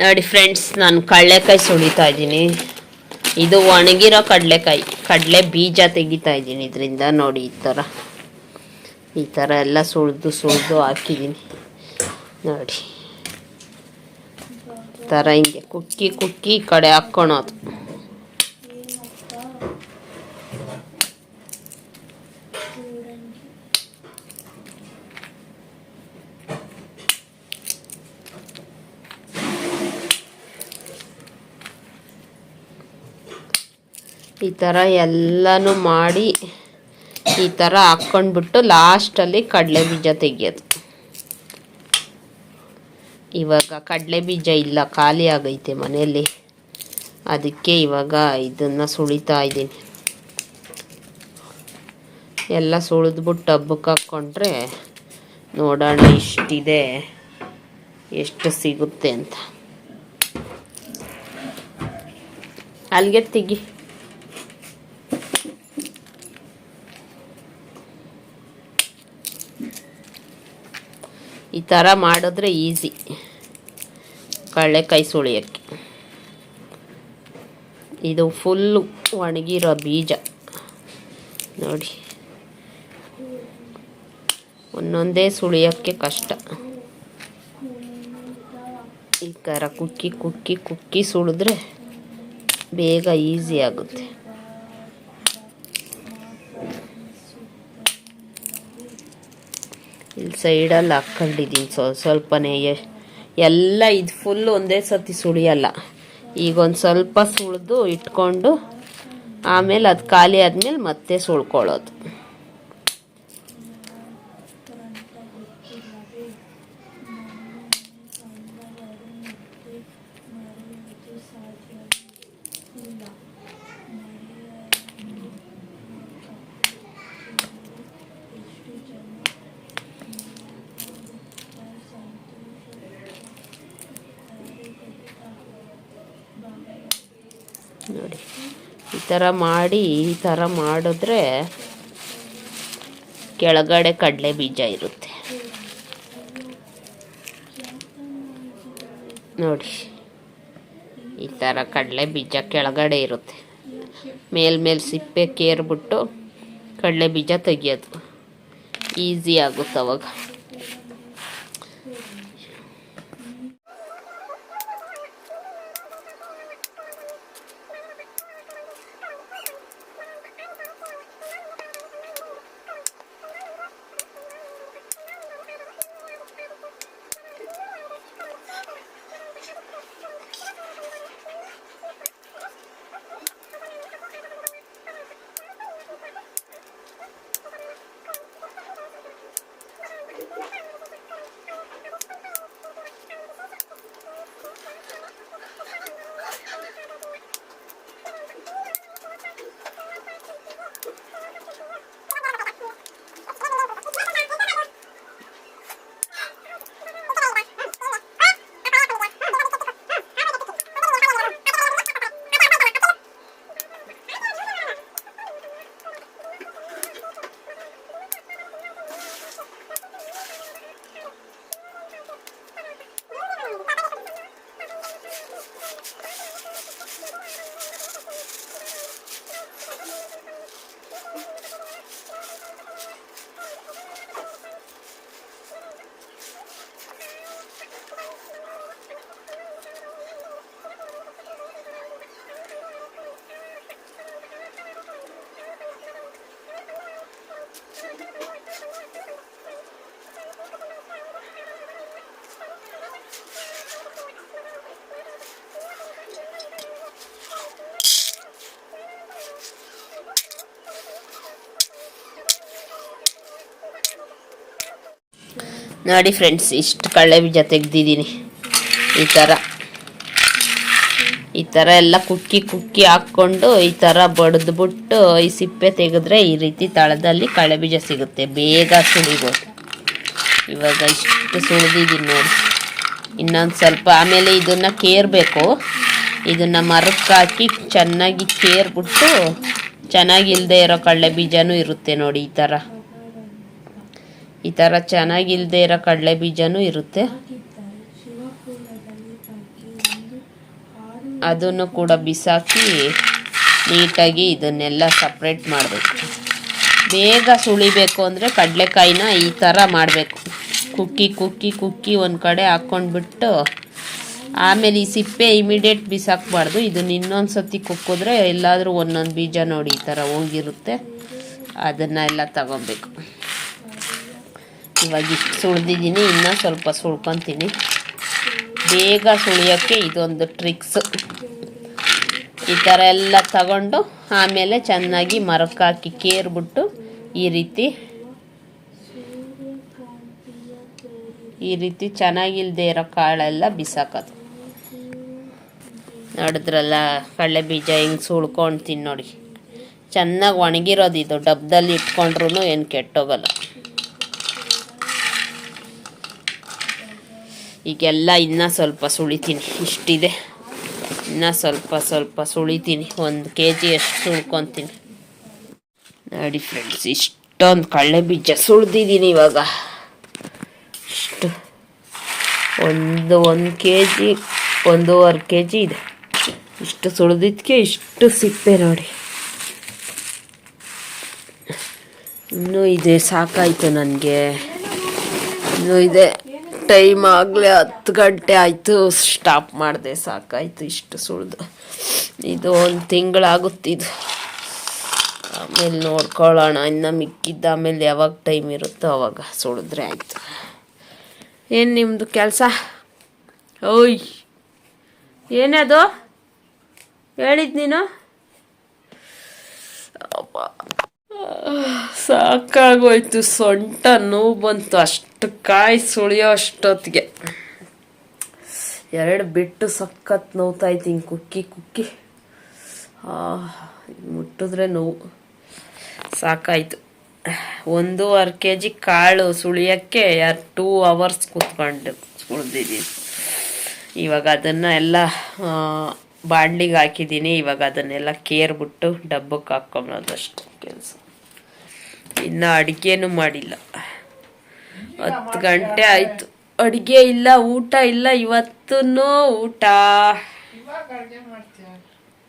ನೋಡಿ ಫ್ರೆಂಡ್ಸ್ ನಾನು ಕಡಲೆಕಾಯಿ ಸುಳಿತಾ ಇದ್ದೀನಿ. ಇದು ಒಣಗಿರೋ ಕಡಲೆಕಾಯಿ, ಕಡಲೆ ಬೀಜ ತೆಗಿತಾ ಇದ್ದೀನಿ ಇದರಿಂದ ನೋಡಿ ಈ ಥರ ಈ ಥರ ಎಲ್ಲ ಸುಳಿದು ಸುಳಿದು ಹಾಕಿದ್ದೀನಿ. ನೋಡಿ. ಈ ಥರ ಹಿಂಗೆ ಕುಕ್ಕಿ ಕುಕ್ಕಿ ಈ ಕಡೆ ಹಾಕ್ಕೊಳೋದು. ಈ ಥರ ಎಲ್ಲನೂ ಮಾಡಿ ಈ ಥರ ಹಾಕ್ಕೊಂಡ್ಬಿಟ್ಟು ಲಾಸ್ಟಲ್ಲಿ ಕಡಲೆ ಬೀಜ ತೆಗಿಯೋದು. ಇವಾಗ ಕಡಲೆ ಬೀಜ ಇಲ್ಲ, ಖಾಲಿ ಆಗೈತೆ ಮನೆಯಲ್ಲಿ. ಅದಕ್ಕೆ ಇವಾಗ ಇದನ್ನು ಸುಳಿತಾ ಇದ್ದೀನಿ. ಎಲ್ಲ ಸುಳಿದ್ಬಿಟ್ಟು ಹಬ್ಬಕ್ಕೆ ಹಾಕ್ಕೊಂಡ್ರೆ ನೋಡೋಣ ಇಷ್ಟಿದೆ ಎಷ್ಟು ಸಿಗುತ್ತೆ ಅಂತ. ಅಲ್ಲಿಗೆ ತೆಗಿ. ಥರ ಮಾಡಿದ್ರೆ ಈಸಿ ಕಡಲೆಕಾಯಿ ಸುಳಿಯೋಕ್ಕೆ. ಇದು ಫುಲ್ಲು ಒಣಗಿರೋ ಬೀಜ. ನೋಡಿ. ಒಂದೊಂದೇ ಸುಳಿಯೋಕ್ಕೆ ಕಷ್ಟ. ಈ ಥರ ಕುಕ್ಕಿ ಕುಕ್ಕಿ ಕುಕ್ಕಿ ಸುಳಿದ್ರೆ ಬೇಗ ಈಸಿ ಆಗುತ್ತೆ. ಇಲ್ಲಿ ಸೈಡಲ್ಲಿ ಹಾಕ್ಕೊಂಡಿದ್ದೀನಿ ಸ್ವಲ್ಪ ಸ್ವಲ್ಪನೇ ಎಲ್ಲ ಇದು ಫುಲ್ ಒಂದೇ ಸತಿ ಸುಳಿಯಲ್ಲ. ಈಗ ಒಂದು ಸ್ವಲ್ಪ ಸುಳಿದು ಇಟ್ಕೊಂಡು ಆಮೇಲೆ ಅದು ಖಾಲಿ ಆದಮೇಲೆ ಮತ್ತೆ ಸುಳ್ಕೊಳ್ಳೋದು ನೋಡಿ ಈ ಥರ ಮಾಡಿ, ಈ ಥರ ಮಾಡಿದ್ರೆ ಕೆಳಗಡೆ ಕಡಲೆ ಬೀಜ ಇರುತ್ತೆ. ನೋಡಿ, ಈ ಥರ ಕಡಲೆ ಬೀಜ ಕೆಳಗಡೆ ಇರುತ್ತೆ. ಮೇಲ್ಮೇಲ್ ಸಿಪ್ಪೆ ಕೇರ್ಬಿಟ್ಟು ಕಡಲೆ ಬೀಜ ತೆಗಿಯೋದು. ಈಸಿ ಆಗುತ್ತೆ ಅವಾಗ. ನೋಡಿ ಫ್ರೆಂಡ್ಸ್ ಇಷ್ಟು ಕಡಲೆ ಬೀಜ ತೆಗ್ದಿದ್ದೀನಿ. ಈ ಥರ ಈ ಥರ ಎಲ್ಲ ಕುಕ್ಕಿ ಕುಕ್ಕಿ ಹಾಕ್ಕೊಂಡು ಈ ಥರ ಬಡಿದ್ಬಿಟ್ಟು ಈ ಸಿಪ್ಪೆ ತೆಗೆದ್ರೆ ಈ ರೀತಿ ತಳದಲ್ಲಿ ಕಳೆ ಬೀಜ ಸಿಗುತ್ತೆ. ಬೇಗ ಸುಳಿಬೋದು ಇವಾಗ ಇಷ್ಟು ಸುಳಿದಿದ್ದೀನಿ ನೋಡಿ. ಇನ್ನೊಂದು ಸ್ವಲ್ಪ ಆಮೇಲೆ ಇದನ್ನು ಕೇರಬೇಕು. ಇದನ್ನು ಮರಕ್ಕೆ ಹಾಕಿ ಚೆನ್ನಾಗಿ ಕೇರ್ಬಿಟ್ಟು ಚೆನ್ನಾಗಿಲ್ಲದೆ ಇರೋ ಕಳ್ಳೆ ಬೀಜನೂ ಇರುತ್ತೆ ನೋಡಿ ಈ ಥರ ಈ ಥರ ಚೆನ್ನಾಗಿಲ್ಲದೆ ಇರೋ ಕಡಲೆ ಬೀಜನೂ ಇರುತ್ತೆ. ಅದನ್ನು ಕೂಡ ಬಿಸಾಕಿ ನೀಟಾಗಿ ಇದನ್ನೆಲ್ಲ ಸಪ್ರೇಟ್ ಮಾಡಬೇಕು. ಬೇಗ ಸುಳಿಬೇಕು ಅಂದರೆ ಕಡಲೆಕಾಯಿನ ಈ ಥರ ಮಾಡಬೇಕು. ಕುಕ್ಕಿ ಕುಕ್ಕಿ ಕುಕ್ಕಿ ಒಂದು ಕಡೆ ಹಾಕ್ಕೊಂಡ್ಬಿಟ್ಟು ಆಮೇಲೆ ಈ ಸಿಪ್ಪೆ ಇಮಿಡಿಯೇಟ್ ಬಿಸಾಕಬಾರ್ದು. ಇದನ್ನ ಇನ್ನೊಂದು ಸತಿ ಕುಕ್ಕಿದ್ರೆ ಎಲ್ಲಾದರೂ ಒಂದೊಂದು ಬೀಜ ನೋಡಿ ಈ ಥರ ಹೋಗಿರುತ್ತೆ. ಅದನ್ನೆಲ್ಲ ತಗೊಬೇಕು. ಇವಾಗ ಇಷ್ಟು ಸುಳ್ದಿದ್ದೀನಿ, ಇನ್ನೂ ಸ್ವಲ್ಪ ಸುಳ್ಕೊತೀನಿ. ಬೇಗ ಸುಳಿಯೋಕ್ಕೆ ಇದೊಂದು ಟ್ರಿಕ್ಸ್ ಈ ಥರ ಎಲ್ಲ ತಗೊಂಡು ಆಮೇಲೆ ಚೆನ್ನಾಗಿ ಮರಕ್ಕಾಕಿ ಕೇರ್ಬಿಟ್ಟು ಈ ರೀತಿ ಈ ರೀತಿ ಚೆನ್ನಾಗಿಲ್ದೇ ಇರೋ ಕಾಳೆಲ್ಲ ಬಿಸಾಕೋದು. ನೋಡಿದ್ರಲ್ಲ ಕಡಲೆ ಬೀಜ ಹಿಂಗೆ ಸುಳ್ಕೊಳ್ತೀನಿ ನೋಡಿ ಚೆನ್ನಾಗಿ ಒಣಗಿರೋದು ಇದು ಡಬ್ಬದಲ್ಲಿ ಇಟ್ಕೊಂಡ್ರೂ ಏನು ಕೆಟ್ಟೋಗಲ್ಲ. ಈಗೆಲ್ಲ ಇನ್ನೂ ಸ್ವಲ್ಪ ಸುಳಿತೀನಿ, ಇಷ್ಟಿದೆ. ಇನ್ನೂ ಸ್ವಲ್ಪ ಸ್ವಲ್ಪ ಸುಳಿತೀನಿ. ಒಂದು ಕೆ ಜಿ ಅಷ್ಟು ಸುಳ್ಕೊತೀನಿ. ನೋಡಿ ಫ್ರೆಂಡ್ಸ್ ಇಷ್ಟೊಂದು ಕಳ್ಳೆ ಬೀಜ ಸುಳ್ದಿದ್ದೀನಿ ಇವಾಗ. ಇಷ್ಟು. ಒಂದು ಒಂದು ಕೆ ಜಿ ಒಂದೂವರೆ ಕೆ ಜಿ ಇದೆ. ಇಷ್ಟು ಸುಳಿದಿದ್ದಕ್ಕೆ ಇಷ್ಟು ಸಿಪ್ಪೆ ನೋಡಿ. ಇನ್ನೂ ಇದೆ, ಸಾಕಾಯಿತು ನನಗೆ. ಇನ್ನೂ ಇದೆ. ಟೈಮ್ ಆಗಲೇ ಹತ್ತು ಗಂಟೆ ಆಯಿತು ಸ್ಟಾಪ್ ಮಾಡಿದೆ ಸಾಕಾಯಿತು ಇಷ್ಟು ಸುಳ್ದು. ಇದು ಒಂದು ತಿಂಗಳಾಗುತ್ತಿದ್ದು ಆಮೇಲೆ ನೋಡ್ಕೊಳ್ಳೋಣ ಇನ್ನು ಮಿಕ್ಕಿದ್ದ ಆಮೇಲೆ ಯಾವಾಗ ಟೈಮ್ ಇರುತ್ತೋ ಅವಾಗ ಸುಳಿದ್ರೆ ಆಯಿತು. ಏನು ನಿಮ್ಮದು ಕೆಲಸ? ಓಯ್! ಏನದು ಹೇಳಿದ್ ನೀನು? ಅಪ್ಪ. ಸಾಕಾಗೋಯ್ತು ಸೊಂಟ ನೋವು ಬಂತು. ಅಷ್ಟು ಕಾಯಿ ಸುಳಿಯೋ ಅಷ್ಟೊತ್ತಿಗೆ. ಎರಡು ಬಿಟ್ಟು ಸಖತ್ ನೋವ್ತಾಯ್ತು ಹಿಂಗೆ ಕುಕ್ಕಿ ಕುಕ್ಕಿ. ಮುಟ್ಟಿದ್ರೆ ನೋವು. ಸಾಕಾಯಿತು. ಒಂದೂವರೆ ಕೆ ಜಿ ಕಾಳು ಸುಳಿಯೋಕ್ಕೆ ಯಾರು ಟೂ ಅವರ್ಸ್ ಕೂತ್ಕೊಂಡು ಸುಳಿದಿದ್ದೀನಿ ಇವಾಗ ಅದನ್ನು ಎಲ್ಲ ಬಾಂಡ್ಲಿಗೆ ಹಾಕಿದ್ದೀನಿ ಇವಾಗ ಅದನ್ನೆಲ್ಲ ಕೇರ್ಬಿಟ್ಟು ಡಬ್ಬಕ್ಕೆ ಹಾಕ್ಕೊಂಬೋದಷ್ಟು ಕೆಲಸ. ಇನ್ನು ಅಡುಗೆನೂ ಮಾಡಿಲ್ಲ. ಹತ್ತು ಗಂಟೆ ಆಯಿತು. ಅಡುಗೆ ಇಲ್ಲ ಊಟ ಇಲ್ಲ ಇವತ್ತೂ ಊಟ.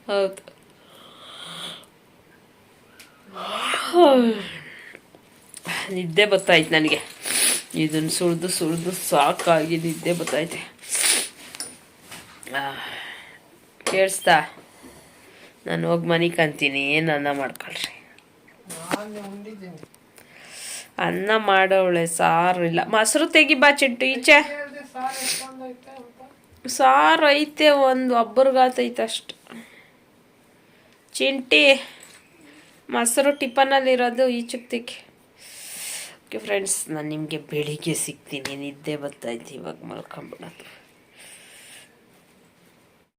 ಹೌದು. ನಿದ್ದೆ ಬರ್ತಾಯ್ತು ನನಗೆ. ಇದನ್ನು ಸುಳಿದು ಸುಳಿದು ಸಾಕಾಗಿ ನಿದ್ದೆ ಬರ್ತೈತೆ ಕೇಳಿಸ್ತಾ? ನಾನು ಹೋಗಿ ಮನೆ ಕಂತೀನಿ ಏನು ಅನ್ನ ಮಾಡ್ಕೊಳ್ರಿ? ಅನ್ನ ಮಾಡೋಳೆ ಸಾರು ಇಲ್ಲ ಮೊಸರು ತೆಗಿ ಬಾ ಚಿಂಟು ಈಚೆ. ಸಾರು ಐತೆ ಒಂದು ಒಬ್ಬರಿಗಾತೈತೆ ಅಷ್ಟು. ಚಿಂಟಿ ಮೊಸರು ಟಿಫನಲ್ಲಿರೋದು ಈ ತೆಗಿ ಓಕೆ ಫ್ರೆಂಡ್ಸ್ ನಾನು ನಿಮಗೆ ಬೆಳಿಗ್ಗೆ ಸಿಗ್ತೀನಿ ನಿದ್ದೆ ಬರ್ತೈತೆ ಇವಾಗ ಮಲ್ಕೊಂಬಿಡೋದು.